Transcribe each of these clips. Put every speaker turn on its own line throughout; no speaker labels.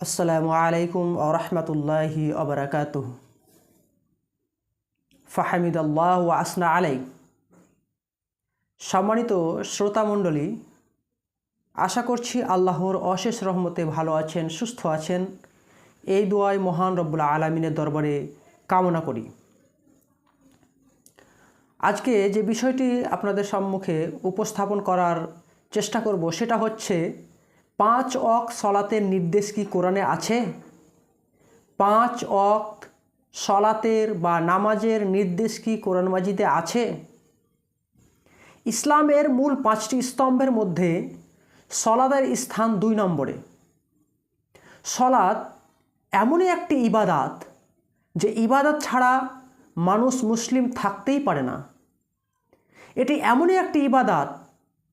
আসসালামু আলাইকুম আরহামতুল্লাহি আবরাকাত ফাহামিদ আল্লাহ আসনা আলাই সম্মানিত শ্রোতামণ্ডলী আশা করছি আল্লাহর অশেষ রহমতে ভালো আছেন, সুস্থ আছেন। এই দোয়ায় মহান রব্বুল আলমিনের দরবারে কামনা করি। আজকে যে বিষয়টি আপনাদের সম্মুখে উপস্থাপন করার চেষ্টা করব সেটা হচ্ছে, পাঁচ অক সলাতের নির্দেশ কি কোরআনে আছে? পাঁচ অক সলাতের বা নামাজের নির্দেশ কি কোরআন মাজিদে আছে? ইসলামের মূল পাঁচটি স্তম্ভের মধ্যে সলাদের স্থান দুই নম্বরে। সলাদ এমনই একটি ইবাদাত যে ইবাদত ছাড়া মানুষ মুসলিম থাকতেই পারে না। এটি এমনই একটি ইবাদাত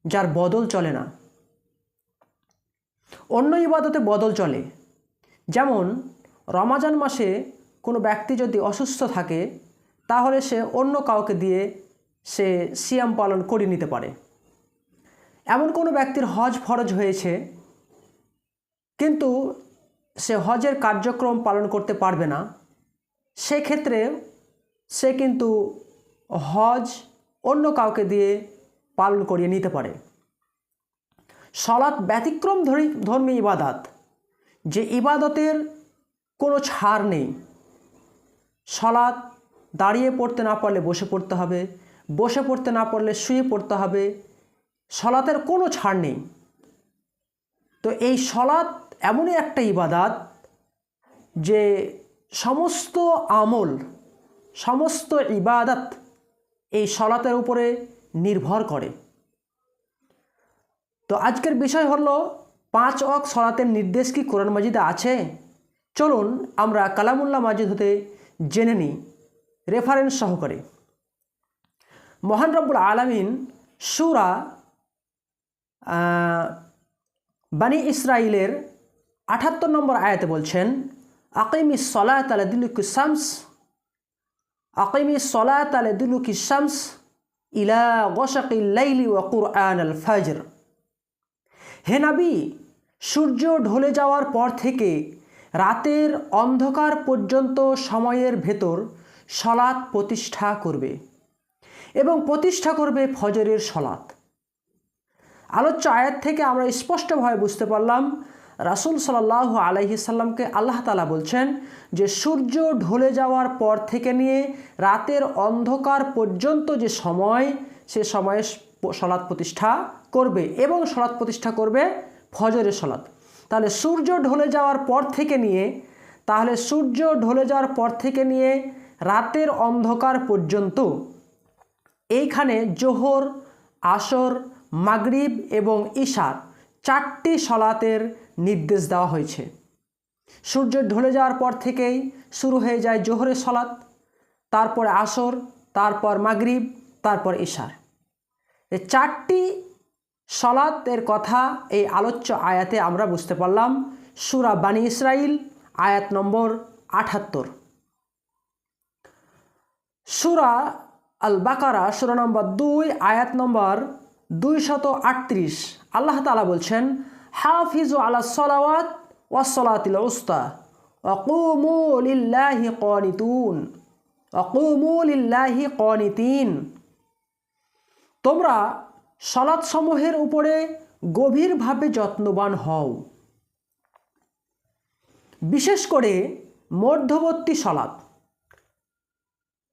যার বদল চলে না। অন্য ইবাদতে বদল চলে। যেমন, রমাজান মাসে কোনো ব্যক্তি যদি অসুস্থ থাকে, তাহলে সে অন্য কাউকে দিয়ে সে সিয়াম পালন করে নিতে পারে। এমন কোনো ব্যক্তির হজ ফরজ হয়েছে, কিন্তু সে হজের কার্যক্রম পালন করতে পারবে না, সেক্ষেত্রে সে কিন্তু হজ অন্য কাউকে দিয়ে পালন করিয়ে নিতে পারে। সলাৎ ব্যতিক্রম ধর্মী ইবাদাত, যে ইবাদতের কোনো ছাড় নেই। সলাৎ দাঁড়িয়ে পড়তে না পারলে বসে পড়তে হবে, বসে পড়তে না পারলে শুয়ে পড়তে হবে, সলাতের কোনো ছাড় নেই। তো এই সলাৎ এমনই একটা ইবাদাত যে সমস্ত আমল, সমস্ত ইবাদত এই সলাতের উপরে নির্ভর করে। তো আজকের বিষয় হলো, পাঁচ অক সলাতের নির্দেশ কি কোরআন মাজিদে আছে? চলুন আমরা কালামুল্লাহ মাজিদ হতে জেনে নিই রেফারেন্স সহকারে। মহান রব্বুল আলমিন সুরা বানি ইসরাইলের আঠাত্তর নম্বর আয়াতে বলছেন আকিমি সলাত আলে দিলুকি শামস। আকিমি সলাত আলে দিলুকি শামস ইলা গসাকি লাইলি ওয়া কুরআন আল ফাজর। হে নাবি, সূর্য ঢলে যাওয়ার পর থেকে রাতের অন্ধকার পর্যন্ত সময়ের ভেতর সলাৎ প্রতিষ্ঠা করবে এবং প্রতিষ্ঠা করবে ফজরের সলাৎ। আলোচ্য আয়াত থেকে আমরা স্পষ্টভাবে বুঝতে পারলাম রাসুল সাল্লাহ আলহিসাল্লামকে আল্লাহ তালা বলছেন যে সূর্য ঢলে যাওয়ার পর থেকে নিয়ে রাতের অন্ধকার পর্যন্ত যে সময়, সে সময়ে সলাৎ প্রতিষ্ঠা করবে এবং সলাৎ প্রতিষ্ঠা করবে ফজরের সলাৎ। তাহলে সূর্য ঢলে যাওয়ার পর থেকে নিয়ে, তাহলে সূর্য ঢলে যাওয়ার পর থেকে নিয়ে রাতের অন্ধকার পর্যন্ত এইখানে জোহর, আসর, মাগরিব এবং ঈশার চারটি সলাতের নির্দেশ দেওয়া হয়েছে। সূর্য ঢলে যাওয়ার পর থেকেই শুরু হয়ে যায় জোহরের সলাত, তারপর আসর, তারপর মাগরিব, তারপর ঈশার এই চারটি সলাতের কথা এই আলোচ্য আয়াতে আমরা বুঝতে পারলাম। সুরা বানী ইসরাইল আয়াত নম্বর আঠাত্তর সুরা আল বাকারা সুরা নম্বর দুই, আয়াত নম্বর দুই শত আটত্রিশ। আল্লাহ তালা বলছেন, হাফিজ আলা সলাওয়াত ওয়াসলাতিল উস্তা। অকুমুলিল্লাহি কনিতুন অকুমুলিল্লাহি কনিতিন তোমরা সলাৎসমূহের উপরে গভীরভাবে যত্নবান হও। বিশেষ করে মধ্যবর্তী সলাৎ।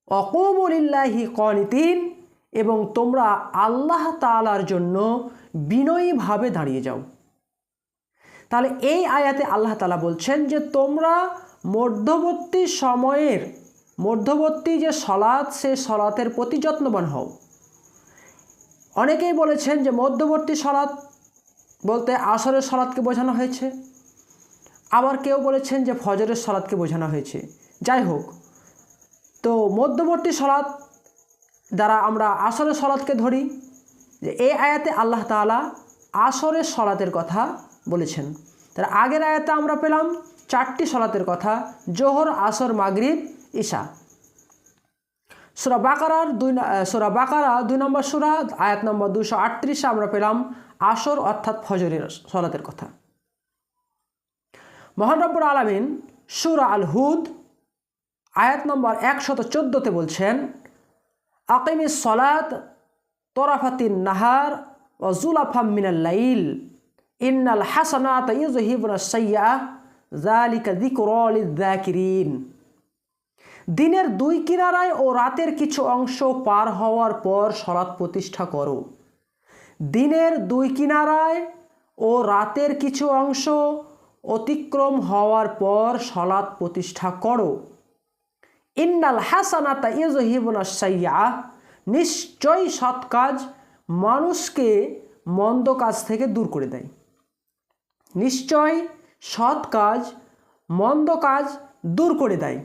অকমলিল্লাহি কনিতিন এবং তোমরা আল্লাহ তালার জন্য বিনয়ীভাবে দাঁড়িয়ে যাও। তাহলে এই আয়াতে আল্লাহ তালা বলছেন যে, তোমরা মধ্যবর্তী সময়ের, মধ্যবর্তী যে সলাৎ, সে সলাতের প্রতি যত্নবান হও। অনেকেই বলেছেন যে, মধ্যবর্তী সলাৎ বলতে আসরের সলাৎকে বোঝানো হয়েছে। আবার কেউ বলেছেন যে, ফজরের সলাৎকে বোঝানো হয়েছে। যাই হোক, তো মধ্যবর্তী সলাৎ দ্বারা আমরা আসরের সলাৎকে ধরি, যে এই আয়াতে আল্লাহ তালা আসরের সলাতের কথা বলেছেন। তার আগের আয়াতে আমরা পেলাম চারটি সলাতের কথা, জোহর, আসর, মাগরিব ঈশা সুরা বাকারার দুই সুরা বাকারা দুই নম্বর সুরা, আয়াত নম্বর দুশো আটত্রিশে আমরা পেলাম আসর অর্থাৎ ফজরের সলাতের কথা। মহান রব্বুর আলমিন সুরা আল হুদ আয়াত নম্বর একশত চোদ্দোতে বলছেন আকিমি সলাত তোরাফাতিন নাহার ও জুলাফাম মিনাল্লাইল ইন্নাল হাসানাত ইউজহিবুনা সাইয়া জালিকা যিকরাল যাকিরিন দিনের দুই কিনারায় ও রাতের কিছু অংশ পার হওয়ার পর সলাৎ প্রতিষ্ঠা করো। দিনের দুই কিনারায় ও রাতের কিছু অংশ অতিক্রম হওয়ার পর সলাৎ প্রতিষ্ঠা করো। ইন্নাল হাসানাতা ইউজহিবুনা সাইয়া নিশ্চয়ই সৎ কাজ মানুষকে মন্দ কাজ থেকে দূর করে দেয়। নিশ্চয় সৎ কাজ মন্দ কাজ দূর করে দেয়।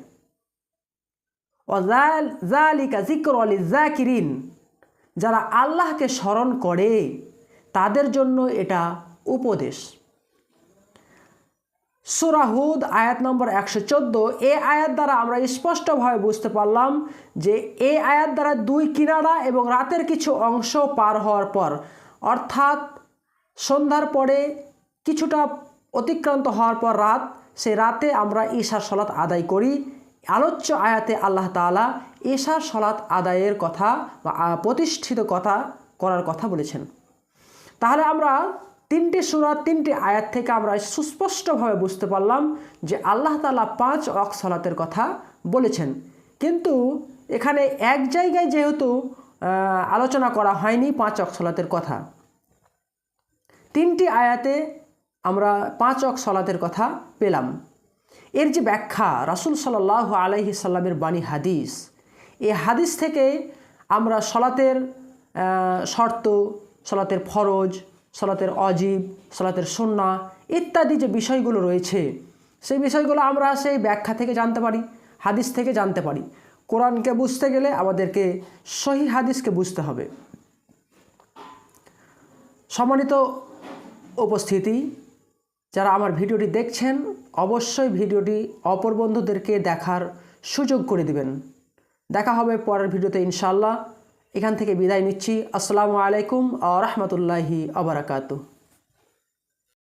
জালিকা জিকর আলী জাকিরিন যারা আল্লাহকে স্মরণ করে, তাদের জন্য এটা উপদেশ। সুরাহুদ আয়াত নম্বর একশো চোদ্দ। এ আয়াত দ্বারা আমরা স্পষ্টভাবে বুঝতে পারলাম যে এ আয়াত দ্বারা দুই কিনারা এবং রাতের কিছু অংশ পার হওয়ার পর, অর্থাৎ সন্ধ্যার পরে কিছুটা অতিক্রান্ত হওয়ার পর রাত সে রাতে আমরা ঈশার সলাৎ আদায় করি। আলোচ্য আয়াতে আল্লাহ তাআলা ঈশার সলাৎ আদায়ের কথা বা প্রতিষ্ঠিত কথা করার কথা বলেছেন। তাহলে আমরা তিনটি সুরা, তিনটি আয়াত থেকে আমরা সুস্পষ্টভাবে বুঝতে পারলাম যে আল্লাহ তালা পাঁচ অক সলাতের কথা বলেছেন। কিন্তু এখানে এক জায়গায় যেহেতু আলোচনা করা হয়নি পাঁচ অক সলাতের কথা, তিনটি আয়াতে আমরা পাঁচ অক সলাতের কথা পেলাম। এর যে ব্যাখ্যা রাসুল সাল্লাহ আলাইহি সাল্লামের বাণী হাদিস, এই হাদিস থেকে আমরা সলাতের শর্ত, সলাতের ফরজ সলাতের অজীব, সলাতের সন্না, ইত্যাদি যে বিষয়গুলো রয়েছে, সেই বিষয়গুলো আমরা সেই ব্যাখ্যা থেকে জানতে পারি, হাদিস থেকে জানতে পারি। কোরআনকে বুঝতে গেলে আমাদেরকে সহি হাদিসকে বুঝতে হবে। সম্মানিত উপস্থিতি, যারা আমার ভিডিওটি দেখছেন, অবশ্যই ভিডিওটি অপর বন্ধুদেরকে দেখার সুযোগ করে দিবেন। দেখা হবে পরের ভিডিওতে ইনশাল্লাহ এখান থেকে বিদায় নিচ্ছি। আসসালামু আলাইকুম আ রহমতুল্লাহি আবরাকাতু